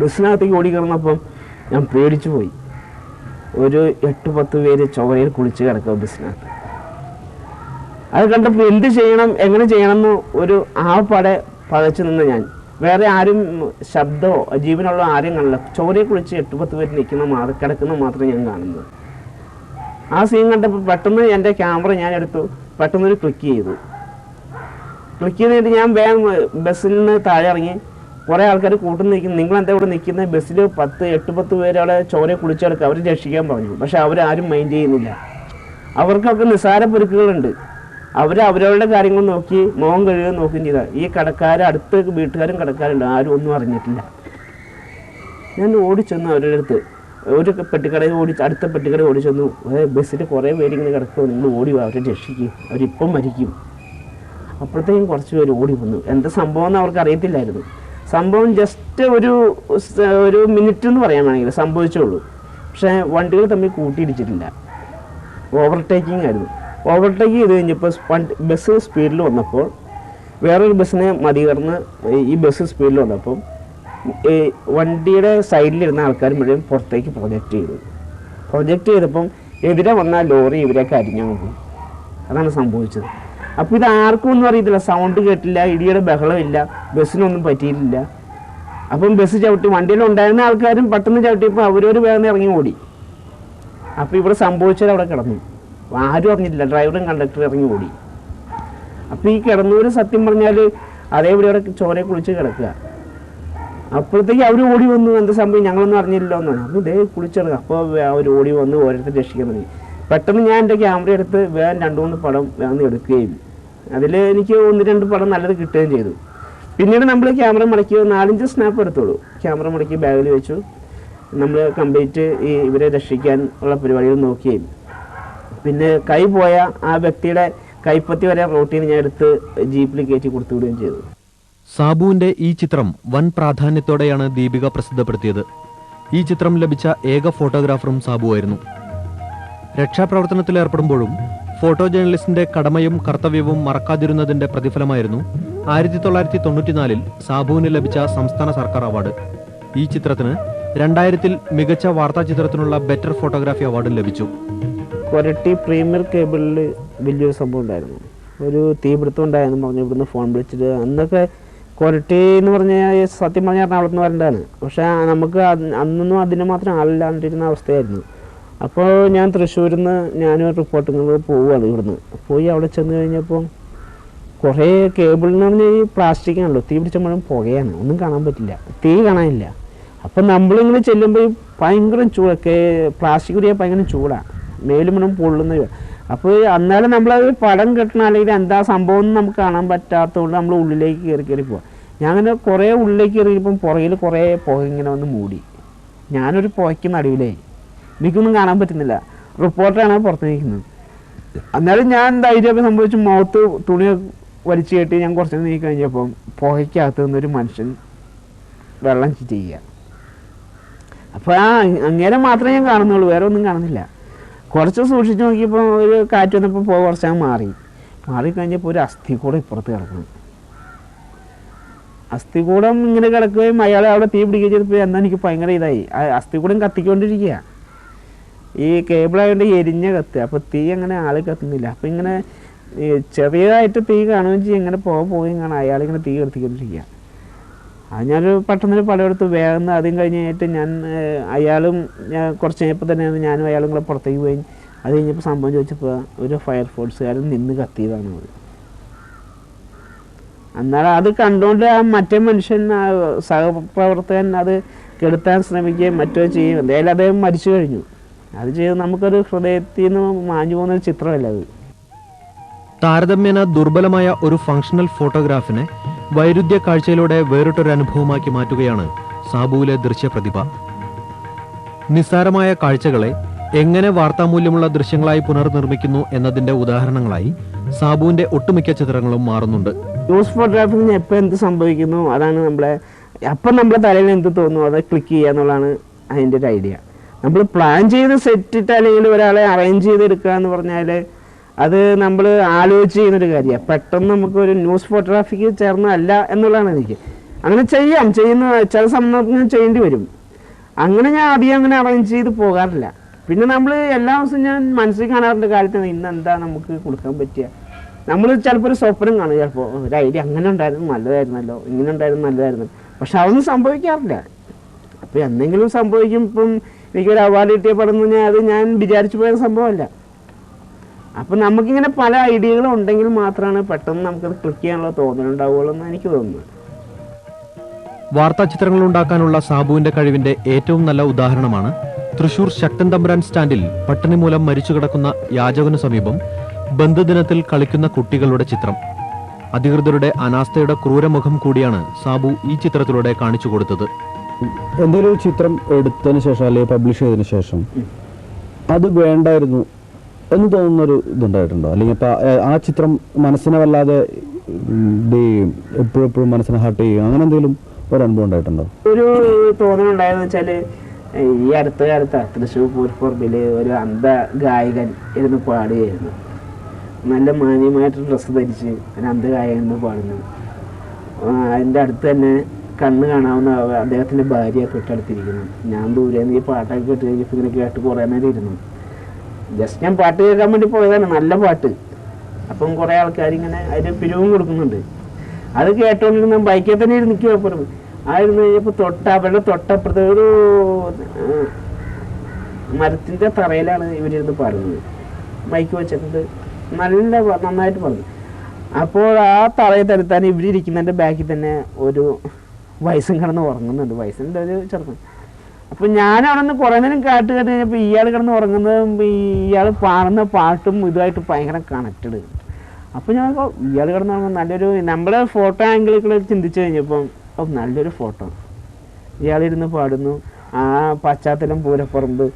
ബസ്സിനകത്തേക്ക് ഓടിക്കയറുന്നപ്പം ഞാൻ പേടിച്ചു പോയി. ഒരു എട്ട് പത്ത് പേര് ചുവരയിൽ കുളിച്ച് കിടക്കുക ബസ്സിനകത്ത്. അത് കണ്ടപ്പോൾ എന്ത് ചെയ്യണം എങ്ങനെ ചെയ്യണം എന്ന് ഒരു ആവപ്പാടെ പകച്ചു നിന്ന് ഞാൻ. വേറെ ആരും ശബ്ദമോ ജീവനുള്ള ആരും കാണില്ല. ചോരയെ കുളിച്ച് എട്ട് പത്ത് പേര് നിൽക്കുന്ന മാത്രം കിടക്കുന്ന മാത്രമേ ഞാൻ കാണുന്നത്. ആ സീൻ കണ്ടപ്പോൾ പെട്ടെന്ന് എന്റെ ക്യാമറ ഞാൻ എടുത്തു പെട്ടെന്ന് ഒരു ക്ലിക്ക് ചെയ്തു. ക്ലിക്ക് ചെയ്തിട്ട് ഞാൻ വേഗം ബസ്സിൽ നിന്ന് താഴെ ഇറങ്ങി. കുറേ ആൾക്കാർ കൂട്ടുന്ന നിൽക്കുന്നു നിങ്ങൾ എന്താ ഇവിടെ നിൽക്കുന്ന ബസ്സിൽ പത്ത് എട്ട് പത്ത് പേരവിടെ ചോരയെ കുളിച്ചെടുക്കുക. അവർ രക്ഷിക്കാൻ പറഞ്ഞു. പക്ഷെ അവരാരും മൈൻഡ് ചെയ്യുന്നില്ല. അവർക്കൊക്കെ നിസ്സാര പൊരുക്കുകളുണ്ട്. അവർ അവരവരുടെ കാര്യങ്ങൾ നോക്കി മോഹം കഴുകുക നോക്കുകയും ചെയ്താൽ ഈ കടക്കാർ അടുത്ത വീട്ടുകാരും കടക്കാരുണ്ട്. ആരും ഒന്നും അറിഞ്ഞിട്ടില്ല. ഞാൻ ഓടിച്ചെന്നു അവരുടെ അടുത്ത്. ഒരു പെട്ടിക്കടയിൽ ഓടി അടുത്ത പെട്ടിക്കടയിൽ ഓടിച്ചെന്നു. ബസ്സിൽ കുറേ പേരിങ്ങനെ കിടക്കുമോ നിങ്ങൾ ഓടി അവരെ രക്ഷിക്കും. അവരിപ്പം മരിക്കും. അപ്പോഴത്തേക്കും കുറച്ച് പേര് ഓടി വന്നു. എന്താ സംഭവം എന്ന് അവർക്ക് അറിയത്തില്ലായിരുന്നു. സംഭവം ജസ്റ്റ് ഒരു ഒരു മിനിറ്റ് എന്ന് പറയാൻ വേണമെങ്കിൽ സംഭവിച്ചുള്ളൂ പക്ഷേ വണ്ടികൾ തമ്മിൽ കൂട്ടിയിടിച്ചിട്ടില്ല. ഓവർടേക്കിംഗ് ആയിരുന്നു. ഓവർടേക്ക് ചെയ്ത് കഴിഞ്ഞപ്പോൾ വണ്ടി ബസ് സ്പീഡിൽ വന്നപ്പോൾ വേറൊരു ബസ്സിനെ മതികർന്ന് ഈ ബസ് സ്പീഡിൽ വന്നപ്പോൾ ഈ വണ്ടിയുടെ സൈഡിലിരുന്ന ആൾക്കാർ മുഴുവൻ പുറത്തേക്ക് പ്രൊജക്റ്റ് ചെയ്തു. പ്രൊജക്റ്റ് ചെയ്തപ്പം എതിരെ വന്ന ലോറി ഇവരെയൊക്കെ അരിഞ്ഞു അതാണ് സംഭവിച്ചത്. അപ്പോൾ ഇത് ആർക്കും ഒന്നും അറിയത്തില്ല. സൗണ്ട് കേട്ടില്ല ഇടിയുടെ ബഹളമില്ല ബസ്സിനൊന്നും പറ്റിയിട്ടില്ല. അപ്പം ബസ് ചവിട്ടി വണ്ടിയിൽ ഉണ്ടായിരുന്ന ആൾക്കാരും പെട്ടെന്ന് ചവിട്ടിയപ്പോൾ അവരൊരു വേഗം ഇറങ്ങി ഓടി. അപ്പോൾ ഇവിടെ സംഭവിച്ചത് അവിടെ കിടന്നു. ആരും അറിഞ്ഞിട്ടില്ല ഡ്രൈവറും കണ്ടക്ടറും ഇറങ്ങി ഓടി. അപ്പോൾ ഈ കിടന്നവർ സത്യം പറഞ്ഞാൽ അതേപോലെ അവിടെ ചോരയെ കുളിച്ച് കിടക്കുക. അപ്പോഴത്തേക്ക് അവർ ഓടി വന്നു. എന്ത് സംഭവം? ഞങ്ങളൊന്നും അറിഞ്ഞില്ലല്ലോ എന്നാണ് അപ്പോൾ ഇതേ കുളിച്ചിറങ്ങുക അപ്പോൾ അവർ ഓടി വന്ന് ഓരോരുത്തർ രക്ഷിക്കാൻ തുടങ്ങി. പെട്ടെന്ന് ഞാൻ എന്റെ ക്യാമറ എടുത്ത് വേഗം രണ്ട് മൂന്ന് പടം വേഗം എടുക്കുകയും. അതിൽ എനിക്ക് ഒന്ന് രണ്ട് പടം നല്ലത് കിട്ടുകയും ചെയ്തു. പിന്നീട് നമ്മൾ ക്യാമറ മടക്കി നാലഞ്ച് സ്നാപ്പ് എടുത്തോളൂ. ക്യാമറ മടക്കി ബാഗിൽ വെച്ചു. നമ്മൾ കംപ്ലീറ്റ് ഈ ഇവരെ രക്ഷിക്കാൻ ഉള്ള പരിപാടികൾ നോക്കുകയും പിന്നെ കൈ പോയ ആ വ്യക്തിയുടെ കൈപ്പത്തി വരെ റോട്ടീൻ ഞാൻ എടുത്ത് ജീപ്പിൽ കയറ്റി കൊടുത്തുവിടുകയും ചെയ്തു. സാബുവിന്റെ ഈ ചിത്രം വൻ പ്രാധാന്യത്തോടെയാണ് ദീപിക പ്രസിദ്ധപ്പെടുത്തിയത്. ഈ ചിത്രം ലഭിച്ച ഏക ഫോട്ടോഗ്രാഫറും സാബുവായിരുന്നു. രക്ഷാപ്രവർത്തനത്തിൽ ഏർപ്പെടുമ്പോഴും ഫോട്ടോ ജേർണലിസ്റ്റിന്റെ കടമയും കർത്തവ്യവും മറക്കാതിരുന്നതിന്റെ പ്രതിഫലമായിരുന്നു ആയിരത്തി തൊള്ളായിരത്തി തൊണ്ണൂറ്റിനാലിൽ സാബുവിന് ലഭിച്ച സംസ്ഥാന സർക്കാർ അവാർഡ്. ഈ ചിത്രത്തിന് രണ്ടായിരത്തിൽ മികച്ച വാർത്താ ചിത്രത്തിനുള്ള ബെറ്റർ ഫോട്ടോഗ്രാഫി അവാർഡും ലഭിച്ചു. കൊരട്ടി പ്രീമിയർ കേബിളിൽ വലിയൊരു സംഭവം ഉണ്ടായിരുന്നു. ഒരു തീപിടുത്തം ഉണ്ടായെന്ന് പറഞ്ഞു ഇവിടുന്ന് ഫോൺ വിളിച്ചിട്ട് അന്നൊക്കെ കൊരട്ടി എന്ന് പറഞ്ഞാൽ സത്യം പറഞ്ഞാൽ എറണാകുളത്ത് നിന്ന് വരേണ്ടതാണ്. പക്ഷേ നമുക്ക് അന്നൊന്നും അതിന് മാത്രം ആളില്ലാണ്ടിരുന്ന അവസ്ഥയായിരുന്നു. അപ്പോൾ ഞാൻ തൃശ്ശൂരിൽ നിന്ന് ഞാനും റിപ്പോർട്ടിങ്ങൾ പോവുകയാണ് ഇവിടുന്ന്. പോയി അവിടെ ചെന്ന് കഴിഞ്ഞപ്പോൾ കുറേ കേബിളിന് പറഞ്ഞാൽ ഈ പ്ലാസ്റ്റിക് ആണല്ലോ തീ പിടിച്ച മുഴുവൻ പുകയാണ് ഒന്നും കാണാൻ പറ്റില്ല. തീ കാണാനില്ല. അപ്പം നമ്മളിങ്ങനെ ചെല്ലുമ്പോൾ ഭയങ്കര ചൂടൊക്കെ പ്ലാസ്റ്റിക് കുടിയാൽ ഭയങ്കര ചൂടാണ് മേലും മുഴുവൻ പൊള്ളുന്ന അപ്പോൾ അന്നേരം നമ്മളത് പടം കെട്ടണം അല്ലെങ്കിൽ എന്താ സംഭവം എന്ന് നമുക്ക് കാണാൻ പറ്റാത്തതുകൊണ്ട് നമ്മൾ ഉള്ളിലേക്ക് കയറി കയറി പോവാം. ഞാൻ അങ്ങനെ കുറേ ഉള്ളിലേക്ക് കയറിയപ്പം പുറകിൽ കുറേ പുക ഇങ്ങനെ വന്ന് മൂടി. ഞാനൊരു പുകയ്ക്ക് നടുവിലായി. എനിക്കൊന്നും കാണാൻ പറ്റുന്നില്ല. റിപ്പോർട്ടറാണ് പുറത്ത് നിൽക്കുന്നത്. എന്നാലും ഞാൻ ധൈര്യമൊക്കെ സംഭവിച്ചു മുഖത്ത് തുണി വലിച്ചു കെട്ടി ഞാൻ കുറച്ച് നീക്കി കഴിഞ്ഞപ്പം പുകയ്ക്കകത്ത് നിന്നൊരു മനുഷ്യൻ വെള്ളം ചെയ്യുക അപ്പോൾ ആ അങ്ങനെ മാത്രമേ ഞാൻ കാണുന്നുള്ളൂ വേറെ ഒന്നും കാണുന്നില്ല. കുറച്ച് സൂക്ഷിച്ച് നോക്കിയപ്പോൾ ഒരു കാറ്റ് വന്നപ്പോൾ പുക കുറച്ച് ഞാൻ മാറി. മാറി കഴിഞ്ഞപ്പോൾ ഒരു അസ്ഥികൂടം ഇപ്പുറത്ത് കിടക്കുന്നു. അസ്ഥികൂടം ഇങ്ങനെ കിടക്കുകയും അയാളെ അവിടെ തീ പിടിക്കുകയും ചെയ്തപ്പോൾ എന്നാൽ എനിക്ക് ഭയങ്കര ഇതായി. അസ്ഥികൂടം കത്തിക്കൊണ്ടിരിക്കുക ഈ കേബിളായതുകൊണ്ട് എരിഞ്ഞ കത്ത്. അപ്പോൾ തീ അങ്ങനെ ആൾ കത്തുന്നില്ല. അപ്പോൾ ഇങ്ങനെ ചെറിയതായിട്ട് തീ കാണുകയും ചെയ്യും. ഇങ്ങനെ പോകാൻ പോവുകയും കാണാം. അയാളിങ്ങനെ തീ കത്തിക്കൊണ്ടിരിക്കുക. അത് ഞാനൊരു പെട്ടെന്നൊരു പടം എടുത്ത് വേഗം ആദ്യം കഴിഞ്ഞ് കഴിഞ്ഞിട്ട് ഞാൻ അയാളും കുറച്ച് കഴിഞ്ഞപ്പോൾ തന്നെ ഞാനും അയാളും കൂടെ പുറത്തേക്ക് പോയി. അത് കഴിഞ്ഞപ്പോൾ സംഭവം ചോദിച്ചപ്പോൾ ഒരു ഫയർഫോഴ്സുകാരൻ നിന്ന് കത്തിയതാണ് അത്. എന്നാൽ അത് കണ്ടുകൊണ്ട് ആ മറ്റേ മനുഷ്യൻ സഹപ്രവർത്തകൻ അത് കെടുത്താൻ ശ്രമിക്കുകയും മറ്റോ ചെയ്യും. എന്തായാലും അദ്ദേഹം മരിച്ചു കഴിഞ്ഞു. അത് ചെയ്ത് നമുക്കൊരു ഹൃദയത്തിൽ നിന്ന് മാഞ്ഞു പോകുന്ന ഒരു ചിത്രമല്ല അത്? താരതമ്യേന ദുർബലമായ ഒരു ഫങ്ഷണൽ ഫോട്ടോഗ്രാഫിനെ വൈരുദ്ധ്യ കാഴ്ചയിലൂടെ വേറിട്ടൊരു അനുഭവമാക്കി മാറ്റുകയാണ് സാബുവിലെ ദൃശ്യപ്രതിഭ. നിസ്സാരമായ കാഴ്ചകളെ എങ്ങനെ വാർത്താമൂല്യമുള്ള ദൃശ്യങ്ങളായി പുനർനിർമ്മിക്കുന്നു എന്നതിന്റെ ഉദാഹരണങ്ങളായി സാബുവിന്റെ ഒട്ടുമിക്ക ചിത്രങ്ങളും മാറുന്നുണ്ട്. ന്യൂസ് ഫോട്ടോഗ്രാഫിന് എപ്പോൾ എന്ത് സംഭവിക്കുന്നു? അതാണ് നമ്മളെ അപ്പം നമ്മുടെ തലയിൽ എന്ത് തോന്നുന്നു? അത് ക്ലിക്ക് ചെയ്യുക എന്നുള്ളതാണ് അതിന്റെ ഒരു ഐഡിയ നമ്മൾ പ്ലാൻ ചെയ്ത് സെറ്റ് ഇട്ട് അല്ലെങ്കിൽ ഒരാളെ അറേഞ്ച് ചെയ്തെടുക്കുക എന്ന് പറഞ്ഞാൽ അത് നമ്മൾ ആലോചിച്ച് ചെയ്യുന്നൊരു കാര്യമാണ് പെട്ടെന്ന് നമുക്ക് ഒരു ന്യൂസ് ഫോട്ടോഗ്രാഫിക്ക് ചേർന്നതല്ല എന്നുള്ളതാണ് എനിക്ക്. അങ്ങനെ ചെയ്യാം. ചെയ്യുന്ന ചില സന്ദർഭങ്ങൾ ചെയ്യേണ്ടി വരും. അങ്ങനെ ഞാൻ അധികം അങ്ങനെ അറേഞ്ച് ചെയ്ത് പോകാറില്ല. പിന്നെ നമ്മൾ എല്ലാ ദിവസവും ഞാൻ മനസ്സിൽ കാണാറുണ്ട് കാലത്ത് ഇന്ന് എന്താ നമുക്ക് കൊടുക്കാൻ പറ്റുക നമ്മൾ ചിലപ്പോൾ ഒരു സ്വപ്നം കാണും. ചിലപ്പോൾ ഒരു ഐഡിയ അങ്ങനെ ഉണ്ടായിരുന്നു നല്ലതായിരുന്നല്ലോ ഇങ്ങനെ ഉണ്ടായിരുന്നു നല്ലതായിരുന്നു. പക്ഷെ അതൊന്നും സംഭവിക്കാറില്ല. അപ്പോൾ എന്തെങ്കിലും സംഭവിക്കും ഇപ്പം എനിക്കൊരു അവാർഡ് കിട്ടിയ പടം എന്ന് അത് ഞാൻ വിചാരിച്ചു പോയ സംഭവമല്ല. അപ്പം നമുക്കിങ്ങനെ പല ഐഡിയകളും ഉണ്ടെങ്കിൽ മാത്രമാണ് പെട്ടെന്ന് നമുക്കത് ക്ലിക്ക് ചെയ്യാനുള്ള തോന്നലുണ്ടാവുകയുള്ളൂ എന്ന് എനിക്ക് തോന്നുന്നത്. വാർത്താ ചിത്രങ്ങൾ ഉണ്ടാക്കാനുള്ള സാബുവിന്റെ കഴിവിന്റെ ഏറ്റവും നല്ല ഉദാഹരണമാണ് തൃശൂർ ശക്തൻ തമ്പുരാൻ സ്റ്റാൻഡിൽ പട്ടിണി മൂലം മരിച്ചു കിടക്കുന്ന യാചകനു സമീപം ബന്ധുദിനത്തിൽ കളിക്കുന്ന കുട്ടികളുടെ ചിത്രം. അധികൃതരുടെ അനാസ്ഥയുടെ ക്രൂരമുഖം കൂടിയാണ് സാബു ഈ ചിത്രത്തിലൂടെ കാണിച്ചു കൊടുത്തത്. എന്തെങ്കിലും ഒരു ചിത്രം എടുത്തതിന് ശേഷം അല്ലെങ്കിൽ പബ്ലിഷ് ചെയ്തതിന് ശേഷം അത് വേണ്ടായിരുന്നു എന്ന് തോന്നുന്നൊരു ഇതുണ്ടായിട്ടുണ്ടോ? അല്ലെങ്കിൽ ആ- ചിത്രം മനസ്സിനെ വല്ലാതെ എപ്പോഴും എപ്പോഴും മനസ്സിനെ ഹർട്ട് ചെയ്യുക അങ്ങനെ എന്തെങ്കിലും ഒരു അനുഭവം ഉണ്ടായിട്ടുണ്ടോ? ഒരു തോന്നലുണ്ടായെന്ന് വെച്ചാൽ ഈ അടുത്ത കാലത്ത് തൃശ്ശൂർ പൂർപ്പുറമ്പിൽ ഒരു അന്ധ ഗായകൻ ഇരുന്ന് പാടുകയായിരുന്നു. നല്ല മാന്യമായിട്ട് ഡ്രസ്സ് ധരിച്ച് ഒരു അന്ധ ഗായകൻ പാടുന്നു. അതിന്റെ അടുത്ത് തന്നെ കണ്ണ് കാണാവുന്ന അദ്ദേഹത്തിന്റെ ഭാര്യ തൊട്ടടുത്തിരിക്കുന്നു. ഞാൻ ദൂരെ നിന്ന് ഈ പാട്ടൊക്കെ കേട്ട് കഴിഞ്ഞപ്പോൾ ഇങ്ങനെ കേട്ട് കുറേ നേരം ഇരുന്നു. ജസ്റ്റ് ഞാൻ പാട്ട് കേൾക്കാൻ വേണ്ടി പോയതാണ്. നല്ല പാട്ട്. അപ്പം കുറേ ആൾക്കാർ ഇങ്ങനെ അതിന് പിരിവും കൊടുക്കുന്നുണ്ട്. അത് കേട്ടോണ്ടിരുന്ന ബൈക്കിൽ തന്നെ ഇരുന്ന് നിൽക്കുക അപ്പുറം ആ ഇരുന്ന് കഴിഞ്ഞപ്പോൾ തൊട്ട അവരുടെ തൊട്ടപ്പുറത്തെ ഒരു മരത്തിന്റെ തറയിലാണ് ഇവരിരുന്ന് പാടുന്നത്. മൈക്ക് വെച്ചിട്ടുണ്ട്. നല്ല നന്നായിട്ട് പറഞ്ഞു അപ്പോൾ ആ തറയിൽ തരുത്താൻ ഇവരിരിക്കുന്നതിന്റെ ബാക്കിൽ തന്നെ ഒരു വയസ്സും കിടന്ന് ഉറങ്ങുന്നുണ്ട്. വയസ്സിന്റെ ഒരു ചെറുപ്പം അപ്പം ഞാൻ അവിടെ നിന്ന് കുറേ നേരം കാട്ട് കേട്ട് കഴിഞ്ഞപ്പോൾ ഇയാൾ കിടന്ന് ഉറങ്ങുന്നതും ഇയാൾ പാടുന്ന പാട്ടും ഇതുമായിട്ട് ഭയങ്കര കണക്റ്റഡ് അപ്പോൾ ഞാൻ ഇയാൾ കിടന്ന് ഉറങ്ങുന്ന നല്ലൊരു നമ്മുടെ ഫോട്ടോ ആംഗിളുകൾ ചിന്തിച്ചു കഴിഞ്ഞപ്പം അപ്പം നല്ലൊരു ഫോട്ടോ ഇയാളിരുന്ന് പാടുന്നു. ആ പശ്ചാത്തലം പൂരപ്പുറമ്പ്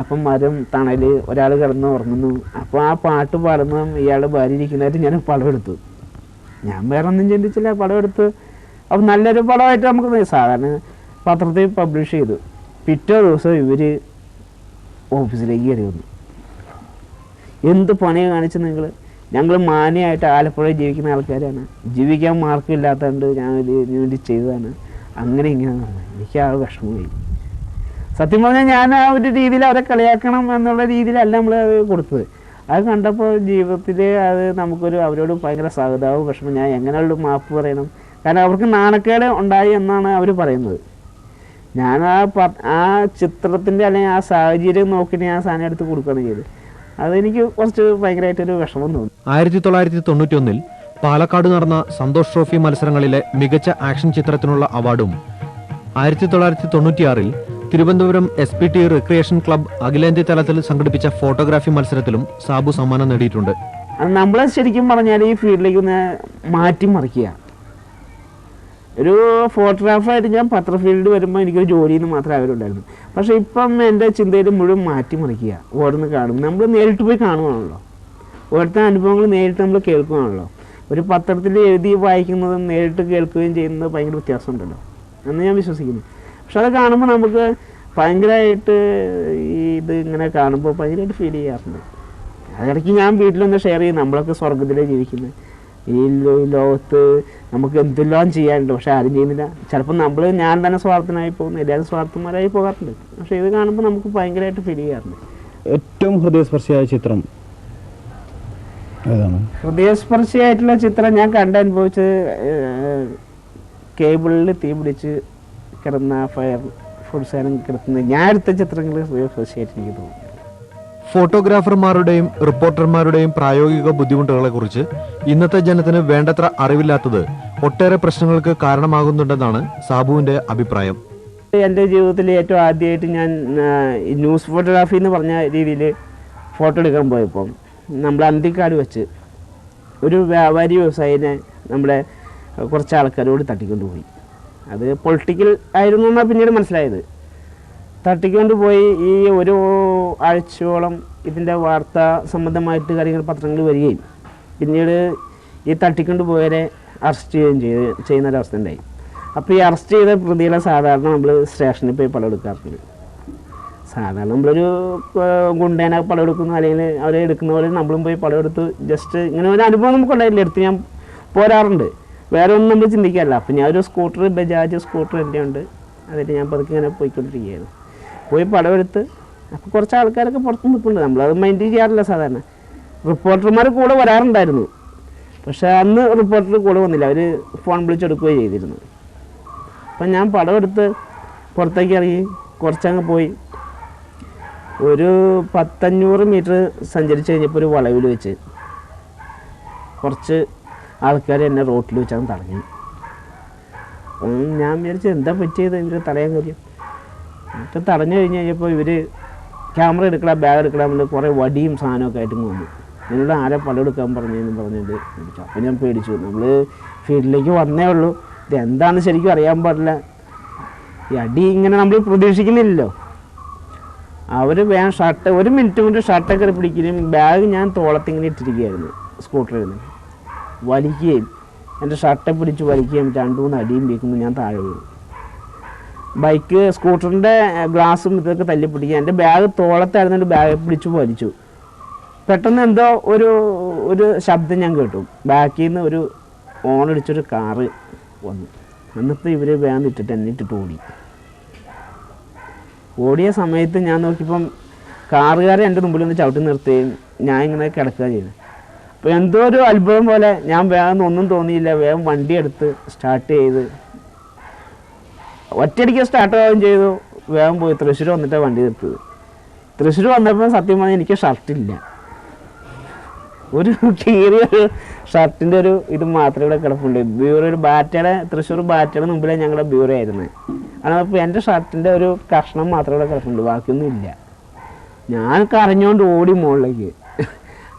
അപ്പം മരം തണൽ ഒരാൾ കിടന്ന് ഉറങ്ങുന്നു. അപ്പോൾ ആ പാട്ട് പാടുന്നതും ഇയാൾ ഭാര്യ ഇരിക്കുന്നതായിട്ട് ഞാൻ പടം എടുത്തു. ഞാൻ വേറെ ഒന്നും ചിന്തിച്ചില്ല. പടം എടുത്ത് അപ്പം നല്ലൊരു പടമായിട്ട് നമുക്ക് സാധാരണ പത്രത്തിൽ പബ്ലിഷ് ചെയ്തു. പിറ്റേ ദിവസം ഇവർ ഓഫീസിലേക്ക് കയറി വന്നു. എന്ത് പണിയാണ് കാണിച്ചത് നിങ്ങൾ ഞങ്ങൾ മാന്യമായിട്ട് ആലപ്പുഴ ജീവിക്കുന്ന ആൾക്കാരാണ്. ജീവിക്കാൻ മാർക്കില്ലാത്തതുകൊണ്ട് ഞാൻ ഇതിന് വേണ്ടി ചെയ്തതാണ്. അങ്ങനെ ഇങ്ങനെ എനിക്ക് ആ വിഷമമായി. സത്യം പറഞ്ഞാൽ ഞാൻ ആ ഒരു രീതിയിൽ അവരെ കളിയാക്കണം എന്നുള്ള രീതിയിലല്ല നമ്മൾ അത് കൊടുത്തത്. അത് കണ്ടപ്പോൾ ജീവിതത്തിൽ അത് നമുക്കൊരു അവരോട് ഭയങ്കര സഹതാവും വിഷമം ഞാൻ എങ്ങനെയുള്ള മാപ്പ് പറയണം? കാരണം അവർക്ക് നാണക്കേട് ഉണ്ടായി എന്നാണ് അവർ പറയുന്നത്. ഞാൻ ആ പ- ആ ചിത്രത്തിന്റെ അല്ലെങ്കിൽ ആ സാഹചര്യം നോക്കിയിട്ട് ഞാൻ സാധനം എടുത്ത് കൊടുക്കുകയാണ് ചെയ്തത്. അതെനിക്ക് കുറച്ച് ഭയങ്കരമായിട്ടൊരു വിഷമം തോന്നി. ആയിരത്തി തൊള്ളായിരത്തി തൊണ്ണൂറ്റിയൊന്നിൽ പാലക്കാട് നടന്ന സന്തോഷ് ട്രോഫി മത്സരങ്ങളിലെ മികച്ച ആക്ഷൻ ചിത്രത്തിനുള്ള അവാർഡും ആയിരത്തി തൊള്ളായിരത്തി തൊണ്ണൂറ്റിയാറിൽ Thiruvananthapuram S P T recreation club അഖിലേന്ത്യാ തലത്തിൽ സംഘടിപ്പിച്ച ഫോട്ടോഗ്രാഫി മത്സരത്തിലും സാബു സമ്മാനം നേടിയിട്ടുണ്ട്. നമ്മൾ നമ്മളെ ശരിക്കും പറഞ്ഞാൽ ഈ ഫീൽഡിലേക്ക് ഒന്ന് മാറ്റിമറിക്കുക ഒരു ഫോട്ടോഗ്രാഫറായിട്ട് ഞാൻ പത്ര ഫീൽഡ് വരുമ്പോൾ എനിക്കൊരു ജോലിയിൽ നിന്ന് മാത്രമേ അവരുണ്ടായിരുന്നു പക്ഷേ ഇപ്പം എന്റെ ചിന്തയിൽ മുഴുവൻ മാറ്റിമറിക്കുക ഓരോന്ന് കാണും. നമ്മൾ നേരിട്ട് പോയി കാണുവാണല്ലോ. ഓരോരുത്തർ അനുഭവങ്ങൾ നേരിട്ട് നമ്മൾ കേൾക്കുകയാണല്ലോ ഒരു പത്രത്തിൽ എഴുതി വായിക്കുന്നതും നേരിട്ട് കേൾക്കുകയും ചെയ്യുന്നത് ഭയങ്കര വ്യത്യാസമുണ്ടല്ലോ. എന്ന് ഞാൻ വിശ്വസിക്കുന്നു. പക്ഷെ അത് കാണുമ്പോൾ നമുക്ക് ഭയങ്കരമായിട്ട് ഇത് ഇങ്ങനെ കാണുമ്പോൾ ഭയങ്കരമായിട്ട് ഫീൽ ചെയ്യാറുണ്ട്. അതിടയ്ക്ക് ഞാൻ വീട്ടിലൊന്ന് ഷെയർ ചെയ്യും. നമ്മളൊക്കെ സ്വർഗത്തിലേ ജീവിക്കുന്നത് ഈ ലോകത്ത് നമുക്ക് എന്തെല്ലാം ചെയ്യാനുണ്ട്. പക്ഷെ ആരും ചെയ്യുന്നില്ല. ചിലപ്പോൾ നമ്മൾ ഞാൻ തന്നെ സ്വാർത്ഥനായി പോകുന്നു എല്ലാവരും സ്വാർത്ഥന്മാരായി പോകാറുണ്ട്. പക്ഷെ ഇത് കാണുമ്പോൾ നമുക്ക് ഭയങ്കരമായിട്ട് ഫീൽ ചെയ്യാറുണ്ട്. ഏറ്റവും ഹൃദയസ്പർശിയായ ചിത്രം ഹൃദയസ്പർശിയായിട്ടുള്ള ചിത്രം ഞാൻ കണ്ടനുഭവിച്ചത് അനുഭവിച്ചത് കേബിളിൽ തീ പിടിച്ച് കിടന്ന ഫയർ ഫുഡ് സേനം കിടക്കുന്ന ഞാൻ എടുത്ത ചിത്രങ്ങൾ ഹൃദയസ്പർശിയായിട്ട് എനിക്ക് തോന്നുന്നു. ഫോട്ടോഗ്രാഫർമാരുടെയും റിപ്പോർട്ടർമാരുടെയും പ്രായോഗിക ബുദ്ധിമുട്ടുകളെക്കുറിച്ച് ഇന്നത്തെ ജനത്തിന് വേണ്ടത്ര അറിവില്ലാത്തത് ഒട്ടേറെ പ്രശ്നങ്ങൾക്ക് കാരണമാകുന്നുണ്ടെന്നാണ് സാബുവിന്റെ അഭിപ്രായം. എന്റെ ജീവിതത്തിൽ ഏറ്റവും ആദ്യമായിട്ട് ഞാൻ ന്യൂസ് ഫോട്ടോഗ്രാഫി എന്ന് പറഞ്ഞ രീതിയിൽ ഫോട്ടോ എടുക്കാൻ പോയപ്പോൾ നമ്മൾ അന്തിക്കാട് വെച്ച് ഒരു വ്യാപാരി വ്യവസായിനെ നമ്മുടെ കുറച്ച് ആൾക്കാരോട് തട്ടിക്കൊണ്ട് പോയി അത് പൊളിറ്റിക്കൽ ആയിരുന്നു എന്നാണ് പിന്നീട് മനസ്സിലായത്. തട്ടിക്കൊണ്ട് പോയി ഈ ഒരു ആഴ്ചയോളം ഇതിന്റെ വാർത്ത സംബന്ധമായിട്ട് കാര്യങ്ങൾ പത്രങ്ങളിൽ വരികയും പിന്നീട് ഈ തട്ടിക്കൊണ്ട് പോയവരെ അറസ്റ്റ് ചെയ്യുകയും ചെയ്ത് ചെയ്യുന്ന ഒരവസ്ഥ ഉണ്ടായി അപ്പോൾ ഈ അറസ്റ്റ് ചെയ്ത പ്രതികളെ സാധാരണ നമ്മൾ സ്റ്റേഷനിൽ പോയി പടം എടുക്കാറുണ്ട് സാധാരണ നമ്മളൊരു ഗുണ്ടേനെ പടം എടുക്കുന്നു അല്ലെങ്കിൽ അവരെ എടുക്കുന്ന പോലെ നമ്മളും പോയി പടം എടുത്ത് ജസ്റ്റ് ഇങ്ങനെ ഒരു അനുഭവം നമുക്ക് ഉണ്ടായില്ല എടുത്ത് ഞാൻ പോരാറുണ്ട്. വേറെ ഒന്നും നമ്മൾ ചിന്തിക്കാറില്ല. അപ്പം ഞാൻ ഒരു സ്കൂട്ടർ ബജാജ് സ്കൂട്ടർ എന്റെ ഉണ്ട് അതിൽ ഞാൻ പതുക്കെ ഇങ്ങനെ പോയിക്കൊണ്ടിരിക്കുകയായിരുന്നു. പോയി പടമെടുത്ത് അപ്പോൾ കുറച്ച് ആൾക്കാരൊക്കെ പുറത്ത് നിൽക്കുന്നുണ്ട് നമ്മളത് മൈൻഡ് ചെയ്യാറില്ല സാധാരണ. റിപ്പോർട്ടർമാർ കൂടെ വരാറുണ്ടായിരുന്നു. പക്ഷേ അന്ന് റിപ്പോർട്ടർ കൂടെ വന്നില്ല. അവർ ഫോൺ വിളിച്ചെടുക്കുകയും ചെയ്തിരുന്നു അപ്പം ഞാൻ പടമെടുത്ത് പുറത്തേക്ക് ഇറങ്ങി കുറച്ചങ്ങ് പോയി. ഒരു പത്തഞ്ഞൂറ് മീറ്റർ സഞ്ചരിച്ച് കഴിഞ്ഞപ്പോൾ ഒരു വളവിൽ വെച്ച് കുറച്ച് ആൾക്കാർ എന്നെ റോട്ടിൽ വെച്ചാൽ തടഞ്ഞു. ഞാൻ വിചാരിച്ചു എന്താ പറ്റിയത്? എനിക്ക് തടയാൻ കാര്യം? എന്നിട്ട് തടഞ്ഞു കഴിഞ്ഞ് കഴിഞ്ഞപ്പോൾ ഇവർ ക്യാമറ എടുക്കടാ ബാഗ് എടുക്കടാ എന്ന് കുറേ വടിയും സാധനമൊക്കെ ആയിട്ട് വന്നു. എന്നോട് ആരെ പടം എടുക്കാൻ പറഞ്ഞതെന്ന് പറഞ്ഞിട്ട് പിടിച്ചു അപ്പം ഞാൻ പേടിച്ചു. നമ്മൾ ഫീൽഡിലേക്ക് വന്നേ ഉള്ളൂ. ഇത് എന്താണെന്ന് ശരിക്കും അറിയാൻ പാടില്ല. ഈ അടി ഇങ്ങനെ നമ്മൾ പ്രതീക്ഷിക്കുന്നില്ലല്ലോ. അവർ വേഗം ഷർട്ട് ഒരു മിനിറ്റ് കൊണ്ട് ഷർട്ടൊക്കെ പിടിക്കുകയും ബാഗ് ഞാൻ തോളത്തിങ്ങനെ ഇട്ടിരിക്കുകയായിരുന്നു സ്കൂട്ടറിൽ നിന്ന് വലിക്കുകയും എന്റെ ഷർട്ടെ പിടിച്ച് വലിക്കുകയും രണ്ടു മൂന്ന് അടിയും വീക്കുമ്പോൾ ഞാൻ താഴെ വീണു. ബൈക്ക് സ്കൂട്ടറിന്റെ ഗ്ലാസും ഇതൊക്കെ തല്ലി പിടിക്കുക എന്റെ ബാഗ് തോളത്തായിരുന്നുകൊണ്ട് ബാഗ് പിടിച്ച് വലിച്ചു. പെട്ടെന്ന് എന്തോ ഒരു ഒരു ശബ്ദം ഞാൻ കേട്ടു. ബാക്കിൽ നിന്ന് ഒരു ഓൺ അടിച്ചൊരു കാറ് വന്നു. എന്നിട്ട് ഇവർ വേഗം ഇട്ടിട്ട് എന്നെ ഇട്ടിട്ട് ഓടി. ഓടിയ സമയത്ത് ഞാൻ നോക്കിയപ്പം കാറുകാരെ എന്റെ മുമ്പിൽ ഒന്ന് ചവിട്ടി നിർത്തുകയും ഞാൻ ഇങ്ങനെ കിടക്കുക ചെയ്തു. അപ്പോൾ എന്തോ ഒരു അത്ഭുതം പോലെ ഞാൻ വേഗം ഒന്നും തോന്നിയില്ല. വേഗം വണ്ടി എടുത്ത് സ്റ്റാർട്ട് ചെയ്ത് ഒറ്റയടിക്ക് സ്റ്റാർട്ട് ആവുകയും ചെയ്തു. വേഗം പോയി. തൃശ്ശൂർ വന്നിട്ട് വണ്ടി നിർത്തിയത്. തൃശ്ശൂർ വന്നപ്പോൾ സത്യം പറഞ്ഞാൽ എനിക്ക് ഷർട്ടില്ല ഒരു കീറിയ ഒരു ഷർട്ടിന്റെ ഒരു ഇത് മാത്രമേ ഇവിടെ കിടപ്പുണ്ട്. ബ്യൂറോ ഒരു ബാറ്റയുടെ തൃശ്ശൂർ ബാറ്റയുടെ മുമ്പിലെ ഞങ്ങളുടെ ബ്യൂറോ ആയിരുന്നു. അപ്പോൾ എന്റെ ഷർട്ടിന്റെ ഒരു കഷ്ണം മാത്രമേ ഇവിടെ കിടപ്പുണ്ട്. ബാക്കിയൊന്നും ഇല്ല. ഞാൻ കരഞ്ഞുകൊണ്ട് ഓടി മുകളിലേക്ക്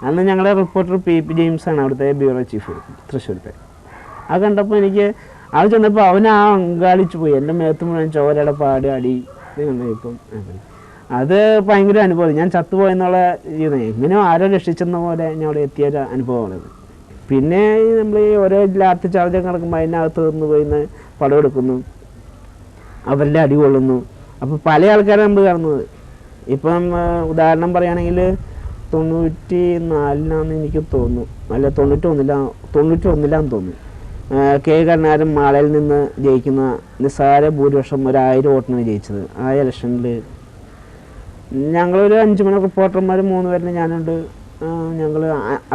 അന്ന് ഞങ്ങളുടെ റിപ്പോർട്ടർ പി പി ജെയിംസ് ആണ് അവിടുത്തെ ബ്യൂറോ ചീഫ് തൃശ്ശൂരത്തെ. അത് കണ്ടപ്പോൾ എനിക്ക് അത് ചെന്നപ്പോൾ അവൻ ആ അങ്കാളിച്ച് പോയി. എന്റെ മേത്ത് മുഴുവൻ ചോരയുടെ പാട് അടി ഇപ്പം അത് ഭയങ്കര അനുഭവം ഞാൻ ചത്തുപോയെന്നുള്ള ഇത് എങ്ങനെയോ ആരോ രക്ഷിച്ചെന്ന പോലെ ഞാൻ അവിടെ എത്തിയ ഒരു അനുഭവമാണിത് പിന്നെ നമ്മൾ ഈ ഓരോ ലാത്തി ചാർജൊക്കെ നടക്കുമ്പോൾ അതിനകത്ത് നിന്ന് പോയി നിന്ന് പടം എടുക്കുന്നു. അവരുടെ അടി കൊള്ളുന്നു. അപ്പോൾ പല ആൾക്കാരും നമ്മൾ കാണുന്നത്. ഇപ്പം ഉദാഹരണം പറയുകയാണെങ്കിൽ തൊണ്ണൂറ്റി നാലിനാന്ന് എനിക്ക് തോന്നുന്നു. അല്ല തൊണ്ണൂറ്റി ഒന്നിലാ തൊണ്ണൂറ്റി ഒന്നിലാന്ന് തോന്നുന്നു. കെ കരുണാകരൻ മാളയിൽ നിന്ന് ജയിക്കുന്ന നിസ്സാര ഭൂരിപക്ഷം ഒരു ആയിരം വോട്ടിനാണ് ജയിച്ചത് ആ ഇലക്ഷനിൽ. ഞങ്ങളൊരു അഞ്ച് മണി റിപ്പോർട്ടർമാർ മൂന്ന് പേരിന് ഞാനുണ്ട്. ഞങ്ങൾ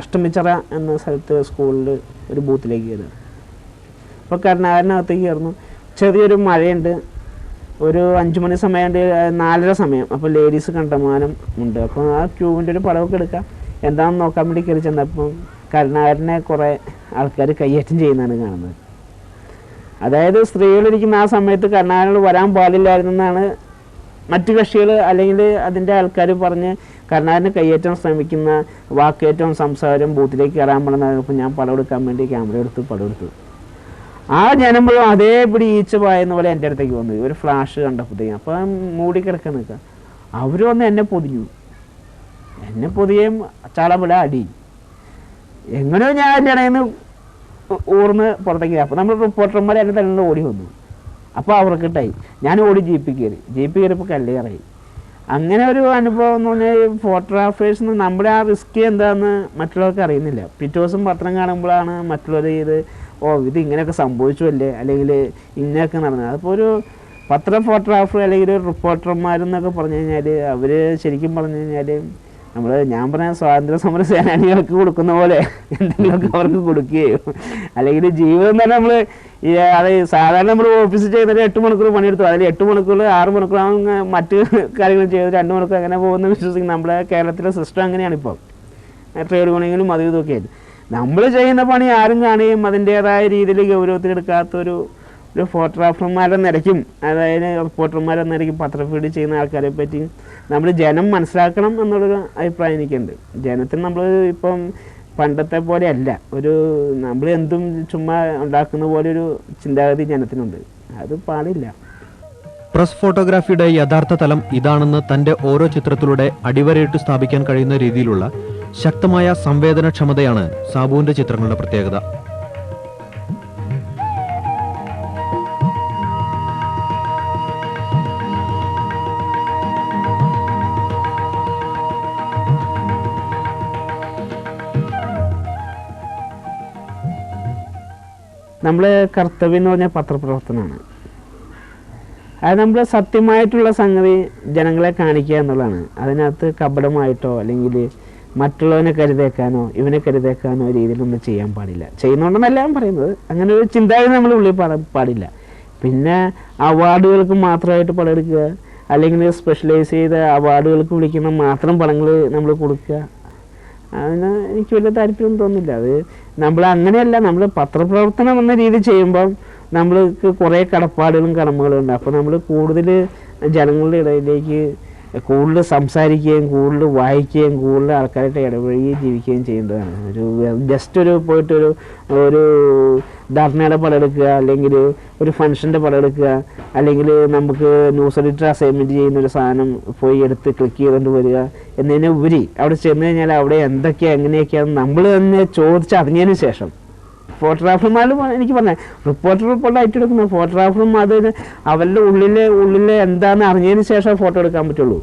അഷ്ടമിച്ചറ എന്ന സ്ഥലത്ത് സ്കൂളിൽ ഒരു ബൂത്തിലേക്ക് കയറി. അപ്പോൾ കരുണാകരനകത്തേക്ക് കയറുന്നു. ചെറിയൊരു മഴയുണ്ട്. ഒരു അഞ്ച് മണി സമയമുണ്ട് നാലര സമയം. അപ്പോൾ ലേഡീസ് കണ്ടമാനം ഉണ്ട്. അപ്പോൾ ആ ക്യൂവിന്റെ ഒരു പടമൊക്കെ എടുക്കാം. എന്താണെന്ന് നോക്കാൻ വേണ്ടി കയറി ചെന്നപ്പം കരുണാകരനെ കുറേ ആൾക്കാർ കയ്യേറ്റം ചെയ്യുന്നതാണ് കാണുന്നത്. അതായത് സ്ത്രീകളിരിക്കുന്ന ആ സമയത്ത് കരുണാകരനോട് വരാൻ പാടില്ലായിരുന്നെന്നാണ് മറ്റു കക്ഷികൾ അല്ലെങ്കിൽ അതിന്റെ ആൾക്കാർ പറഞ്ഞ് കരുണാകരനെ കയ്യേറ്റം ശ്രമിക്കുന്ന വാക്കേറ്റവും സംസാരം ബൂത്തിലേക്ക് കയറാൻ പറഞ്ഞപ്പോൾ ഞാൻ പടം എടുക്കാൻ വേണ്ടി ക്യാമറ എടുത്ത് പടം എടുത്തു. ആ ജനമ്പോഴും അതേപടി ഈച്ച പായുന്ന പോലെ എന്റെ അടുത്തേക്ക് വന്നു. ഒരു ഫ്ലാഷ് കണ്ടപ്പോഴത്തേക്കും അപ്പോൾ മൂടി കിടക്കാൻ നിൽക്കുക. അവർ വന്ന് എന്നെ പൊതിഞ്ഞു. എന്നെ പൊതിയും ചളപിട അടി. എങ്ങനെയോ ഞാൻ എന്റെ ഇടയിൽ നിന്ന് ഊർന്ന് പുറത്തേക്ക് അപ്പോൾ നമ്മൾ റിപ്പോർട്ടർമാർ എന്റെ തന്നെ ഓടി വന്നു. അപ്പോൾ അവർക്ക് ഇട്ടായി ഞാൻ ഓടി ജീപ്പിൽ കയറി. ജീപ്പി കയറിയപ്പോൾ കല്ലേറായി അങ്ങനെ ഒരു അനുഭവം എന്ന് പറഞ്ഞാൽ ഫോട്ടോഗ്രാഫേഴ്സിന് നമ്മുടെ ആ റിസ്ക് എന്താണെന്ന് മറ്റുള്ളവർക്ക് അറിയുന്നില്ല. പിറ്റേ ദിവസം പത്രം കാണുമ്പോഴാണ് മറ്റുള്ളവർ ഇത് ഓ ഇത് ഇങ്ങനെയൊക്കെ സംഭവിച്ചു അല്ലേ? അല്ലെങ്കിൽ ഇങ്ങനെയൊക്കെ നടന്നത്. അതിപ്പോൾ ഒരു പത്ര ഫോട്ടോഗ്രാഫർ അല്ലെങ്കിൽ റിപ്പോർട്ടർമാരെന്നൊക്കെ പറഞ്ഞു കഴിഞ്ഞാൽ അവർ ശരിക്കും പറഞ്ഞു കഴിഞ്ഞാൽ നമ്മൾ ഞാൻ പറഞ്ഞ സ്വാതന്ത്ര്യ സമര സേനാനികൾക്ക് കൊടുക്കുന്ന പോലെ എന്തെങ്കിലുമൊക്കെ അവർക്ക് കൊടുക്കുകയോ അല്ലെങ്കിൽ ജീവിതം തന്നെ നമ്മൾ അത് സാധാരണ നമ്മൾ ഓഫീസിൽ ചെയ്യുന്നത് എട്ട് മണിക്കൂർ പണിയെടുത്തു. അതിൽ എട്ട് മണിക്കൂർ ആറ് മണിക്കൂർ അങ്ങ് മറ്റ് കാര്യങ്ങൾ ചെയ്ത് രണ്ട് മണിക്കൂർ അങ്ങനെ പോകുന്ന വിശ്വസിക്കുന്ന നമ്മുടെ കേരളത്തിലെ സിസ്റ്റം അങ്ങനെയാണ് ഇപ്പോൾ ട്രേഡ് യൂണിയനും അതും ഇതൊക്കെ ആയിട്ട്. നമ്മൾ ചെയ്യുന്ന പണി ആരും കാണുകയും അതിന്റേതായ രീതിയിൽ ഗൗരവത്തിലെടുക്കാത്തൊരു ഒരു ഫോട്ടോഗ്രാഫർമാരെ നിരക്കും. അതായത് റിപ്പോർട്ടർമാരെ നിരക്കും പത്രഫീഡ് ചെയ്യുന്ന ആൾക്കാരെ പറ്റി നമ്മൾ ജനം മനസ്സിലാക്കണം എന്നുള്ളൊരു അഭിപ്രായം എനിക്കുണ്ട്. ജനത്തിന് നമ്മൾ ഇപ്പം പണ്ടത്തെ പോലെ അല്ല. ഒരു നമ്മൾ എന്തും ചുമ്മാ ഉണ്ടാക്കുന്ന പോലെ ഒരു ചിന്താഗതി ജനത്തിനുണ്ട്. അത് പാടില്ല. പ്രസ് ഫോട്ടോഗ്രാഫിയുടെ യഥാർത്ഥ തലം ഇതാണെന്ന് തന്റെ ഓരോ ചിത്രത്തിലൂടെ അടിവരയിട്ട് സ്ഥാപിക്കാൻ കഴിയുന്ന രീതിയിലുള്ള ശക്തമായ സംവേദനക്ഷമതയാണ് സാബുവിന്റെ ചിത്രങ്ങളുടെ പ്രത്യേകത. നമ്മൾ കർത്തവ്യം എന്ന് പറഞ്ഞാൽ പത്രപ്രവർത്തനമാണ്. അത് നമ്മൾ സത്യമായിട്ടുള്ള സംഗതി ജനങ്ങളെ കാണിക്കുക എന്നുള്ളതാണ്. അതിനകത്ത് കപടമായിട്ടോ അല്ലെങ്കിൽ മറ്റുള്ളവനെ കരുതേക്കാനോ ഇവനെ കരുതേക്കാനോ രീതിയിലൊന്നും ചെയ്യാൻ പാടില്ല. ചെയ്യുന്നുണ്ടെന്നല്ല ഞാൻ പറയുന്നത്. അങ്ങനെ ഒരു ചിന്താഗതി നമ്മൾ ഉള്ളിൽ പാട പാടില്ല. പിന്നെ അവാർഡുകൾക്ക് മാത്രമായിട്ട് പടം എടുക്കുക. അല്ലെങ്കിൽ സ്പെഷ്യലൈസ് ചെയ്ത അവാർഡുകൾക്ക് വിളിക്കുന്ന മാത്രം പടങ്ങൾ നമ്മൾ കൊടുക്കുക. അതിന് എനിക്ക് വലിയ താല്പര്യം തോന്നില്ല അത് നമ്മൾ അങ്ങനെയല്ല നമ്മൾ പത്രപ്രവർത്തനം എന്ന രീതി ചെയ്യുമ്പം നമ്മൾക്ക് കുറേ കടപ്പാടുകളും കടമകളും ഉണ്ട് അപ്പോൾ നമ്മൾ കൂടുതൽ ജനങ്ങളുടെ ഇടയിലേക്ക് കൂടുതൽ സംസാരിക്കുകയും കൂടുതൽ വായിക്കുകയും കൂടുതൽ ആൾക്കാരായിട്ട് ഇടപഴകുകയും ജീവിക്കുകയും ചെയ്യേണ്ടതാണ് ഒരു ജസ്റ്റ് ഒരു പോയിട്ട് ഒരു ഒരു ധർണയുടെ പടമെടുക്കുക അല്ലെങ്കിൽ ഒരു ഫംഗ്ഷന്റെ പടം എടുക്കുക അല്ലെങ്കിൽ നമുക്ക് ന്യൂസ് എഡിറ്റർ അസൈൻമെന്റ് ചെയ്യുന്ന ഒരു സാധനം പോയി എടുത്ത് ക്ലിക്ക് ചെയ്തുകൊണ്ട് വരിക എന്നതിന് ഉപരി അവിടെ ചെന്ന് കഴിഞ്ഞാൽ അവിടെ എന്തൊക്കെയാണ് എങ്ങനെയൊക്കെയാണ് നമ്മൾ തന്നെ ചോദിച്ചറിഞ്ഞതിന് ശേഷം ഫോട്ടോഗ്രാഫർമാർ എനിക്ക് പറഞ്ഞത് റിപ്പോർട്ടർ റിപ്പോർട്ട് ആയിട്ട് എടുക്കുന്ന ഫോട്ടോഗ്രാഫറും അത് അവരുടെ ഉള്ളിലെ ഉള്ളിലെ എന്താണെന്ന് അറിഞ്ഞതിന് ശേഷം ഫോട്ടോ എടുക്കാൻ പറ്റുള്ളൂ.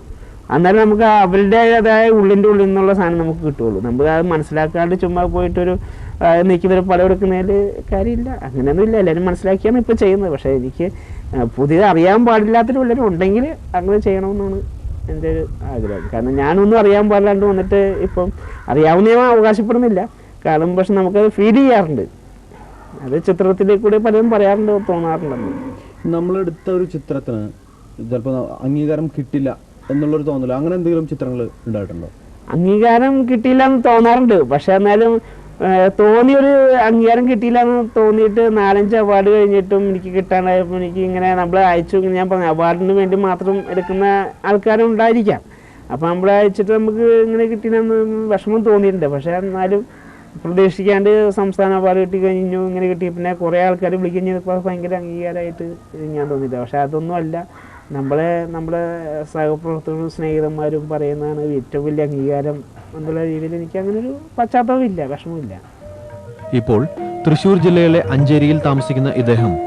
അന്നേരം നമുക്ക് അവരുടേതായ ഉള്ളിന്റെ ഉള്ളിൽ നിന്നുള്ള സാധനം നമുക്ക് കിട്ടുള്ളൂ. നമുക്ക് അത് മനസ്സിലാക്കാണ്ട് ചുമ്മാ പോയിട്ടൊരു നിൽക്കുന്നൊരു പടം എടുക്കുന്നതിൽ കാര്യമില്ല. അങ്ങനെയൊന്നും ഇല്ല എല്ലാവരും മനസ്സിലാക്കിയാണ് ഇപ്പോൾ ചെയ്യുന്നത്. പക്ഷേ എനിക്ക് പുതിയത് അറിയാൻ പാടില്ലാത്തൊരു വല്ലവരും ഉണ്ടെങ്കിൽ അങ്ങനെ ചെയ്യണമെന്നാണ് എന്റെ ഒരു ആഗ്രഹം. കാരണം ഞാനൊന്നും അറിയാൻ പാടില്ലാണ്ട് വന്നിട്ട് ഇപ്പം അറിയാവുന്ന അവകാശപ്പെടുന്നില്ല. കാണുമ്പോൾ പക്ഷെ നമുക്കത് ഫീൽ ചെയ്യാറുണ്ട്. അത് ചിത്രത്തിലെ കൂടെ പലരും പറയാറുണ്ട് തോന്നാറുണ്ടെന്ന്. നമ്മളെടുത്ത ഒരു ചിത്രത്തിന് ചിലപ്പോൾ അംഗീകാരം കിട്ടില്ല എന്നുള്ളൊരു തോന്നില്ല അങ്ങനെ എന്തെങ്കിലും ചിത്രങ്ങൾ ഉണ്ടായിട്ടുണ്ടോ? അംഗീകാരം കിട്ടിയില്ല എന്ന് തോന്നാറുണ്ട്. പക്ഷെ എന്നാലും തോന്നിയൊരു അംഗീകാരം കിട്ടിയില്ല എന്ന് തോന്നിയിട്ട് നാലഞ്ച് അവാർഡ് കഴിഞ്ഞിട്ടും എനിക്ക് കിട്ടാണ്ടായപ്പോൾ എനിക്ക് ഇങ്ങനെ നമ്മൾ അയച്ചു ഞാൻ പറഞ്ഞു അവാർഡിന് വേണ്ടി മാത്രം എടുക്കുന്ന ആൾക്കാരും ഉണ്ടായിരിക്കാം. അപ്പം നമ്മൾ അയച്ചിട്ട് നമുക്ക് ഇങ്ങനെ കിട്ടിയില്ലെന്ന് വിഷമം തോന്നിയിട്ടുണ്ട്. പക്ഷേ എന്നാലും പ്രതീക്ഷിക്കാണ്ട് സംസ്ഥാന അവാർഡ് കിട്ടി കഴിഞ്ഞു ഇങ്ങനെ കിട്ടി. പിന്നെ കുറേ ആൾക്കാർ വിളിക്കുന്നപ്പോൾ ഭയങ്കര അംഗീകാരമായിട്ട് ഞാൻ തോന്നിയില്ല. പക്ഷെ അതൊന്നും അല്ല. നമ്മളെ നമ്മളെ സഹപ്രവർത്തകരും സ്നേഹിതന്മാരും പറയുന്നതാണ് ഏറ്റവും വലിയ അംഗീകാരം എന്നുള്ള രീതിയിൽ എനിക്ക് അങ്ങനെ ഒരു പശ്ചാത്തലമില്ല വിഷമമില്ല. ഇപ്പോൾ തൃശൂർ ജില്ലയിലെ അഞ്ചേരിയിൽ താമസിക്കുന്ന ഇദ്ദേഹം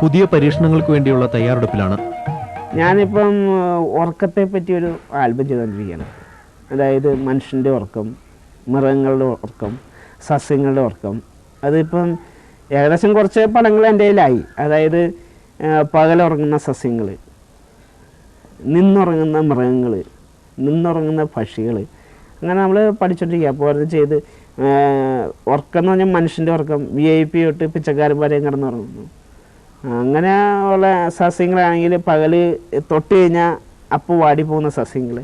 പുതിയ പരീക്ഷണങ്ങൾക്ക് വേണ്ടിയുള്ള തയ്യാറെടുപ്പിലാണ്. ഞാനിപ്പം ഉറക്കത്തെ പറ്റി ഒരു ആൽബം ചെയ്തുകൊണ്ടിരിക്കുകയാണ്. അതായത് മനുഷ്യന്റെ ഉറക്കം മൃഗങ്ങളുടെ ഉറക്കം സസ്യങ്ങളുടെ ഉറക്കം അതിപ്പം ഏകദേശം കുറച്ച് പടങ്ങൾ എന്റെ കയ്യിലായി. അതായത് പകലുറങ്ങുന്ന സസ്യങ്ങൾ നിന്നുറങ്ങുന്ന മൃഗങ്ങൾ നിന്നുറങ്ങുന്ന പക്ഷികൾ അങ്ങനെ നമ്മൾ പഠിച്ചോണ്ടിരിക്കുക. അപ്പോൾ അത് ചെയ്ത് ഉറക്കം എന്ന് പറഞ്ഞാൽ മനുഷ്യന്റെ ഉറക്കം വി ഐ പി തൊട്ട് പിച്ചക്കാരൻ വരെയും കിടന്നുറങ്ങുന്നു. അങ്ങനെ ഉള്ള സസ്യങ്ങളാണെങ്കിൽ പകൽ തൊട്ട് കഴിഞ്ഞാൽ അപ്പോൾ വാടിപ്പോകുന്ന സസ്യങ്ങൾ.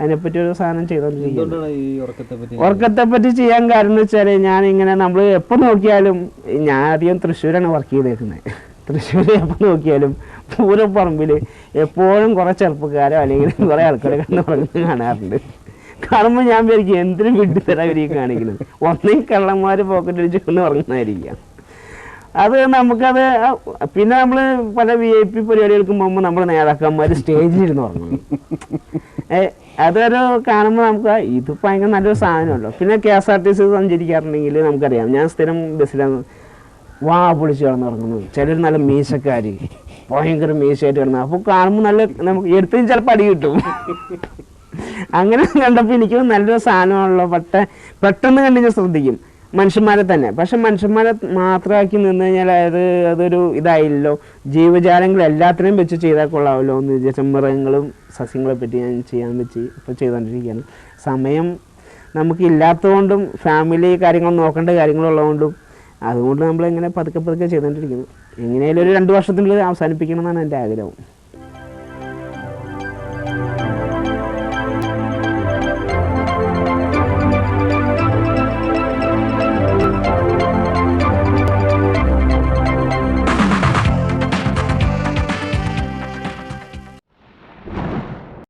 അതിനെപ്പറ്റി ഒരു സാധനം ചെയ്തോണ്ടിരിക്കുന്നത് ഉറക്കത്തെ പറ്റി? ചെയ്യാൻ കാരണം എന്ന് വെച്ചാൽ ഞാൻ ഇങ്ങനെ നമ്മൾ എപ്പോൾ നോക്കിയാലും ഞാൻ അധികം തൃശ്ശൂരാണ് വർക്ക് ചെയ്തേക്കുന്നത് തൃശ്ശൂർ എപ്പോൾ നോക്കിയാലും പൂരപ്പറമ്പിൽ എപ്പോഴും കുറേ ചെറുപ്പക്കാരോ അല്ലെങ്കിൽ കുറേ ആൾക്കാരെ കണ്ടു ഉറങ്ങുന്നത് കാണാറുണ്ട്. കാണുമ്പോൾ ഞാൻ വിചാരിക്കും എന്തിനു വിട്ടുതരാൻ ഇവർ കാണിക്കുന്നത്? ഒന്നേ കള്ളന്മാർ പോക്കറ്റ് അടിച്ചുകൊണ്ട് ഉറങ്ങുന്നതായിരിക്കാം. അത് നമുക്കത് പിന്നെ നമ്മൾ പല വി ഐ പി പരിപാടികൾക്കും പോകുമ്പോൾ നമ്മൾ നേതാക്കന്മാർ സ്റ്റേജിൽ ഇരുന്ന് ഉറങ്ങും. അതൊരു കാണുമ്പോൾ നമുക്ക് ഇത് ഭയങ്കര നല്ലൊരു സാധനമല്ലോ. പിന്നെ K S R T C സഞ്ചരിക്കാറുണ്ടെങ്കിൽ നമുക്കറിയാം. ഞാൻ സ്ഥിരം ബസ്സിലാണ് വാ പൊളിച്ച് കിടന്ന് ഉറങ്ങുന്നത് ചിലർ നല്ല മീശക്കാർ ഭയങ്കര മീശയായിട്ട് കിടന്നു അപ്പോൾ കാണുമ്പോൾ നല്ല നമുക്ക് എടുത്തും ചിലപ്പോൾ അടി കിട്ടും. അങ്ങനെ കണ്ടപ്പോൾ എനിക്ക് നല്ലൊരു സാധനമാണല്ലോ. പക്ഷെ പെട്ടെന്ന് കണ്ട് ഞാൻ ശ്രദ്ധിക്കും. മനുഷ്യന്മാരെ തന്നെ. പക്ഷെ മനുഷ്യന്മാരെ മാത്രമാക്കി നിന്ന് കഴിഞ്ഞാൽ അത് അതൊരു ഇതായില്ലോ. ജീവജാലങ്ങൾ എല്ലാത്തിനെയും വെച്ച് ചെയ്താൽ കൊള്ളാമല്ലോ എന്ന് വിചാരിച്ച മൃഗങ്ങളും സസ്യങ്ങളെ പറ്റി ഞാൻ ചെയ്യാൻ വെച്ച് ഇപ്പോൾ ചെയ്തുകൊണ്ടിരിക്കുകയാണ് സമയം നമുക്ക് ഇല്ലാത്തതുകൊണ്ടും ഫാമിലി കാര്യങ്ങൾ നോക്കേണ്ട കാര്യങ്ങളുള്ളതുകൊണ്ടും അതുകൊണ്ട് നമ്മളിങ്ങനെ പതുക്കെ പതുക്കെ ചെയ്തുകൊണ്ടിരിക്കുന്നു എങ്ങനെയായാലും ഒരു രണ്ട് വർഷത്തിനുള്ളിൽ അവസാനിപ്പിക്കണം എന്നാണ് എന്റെ ആഗ്രഹം.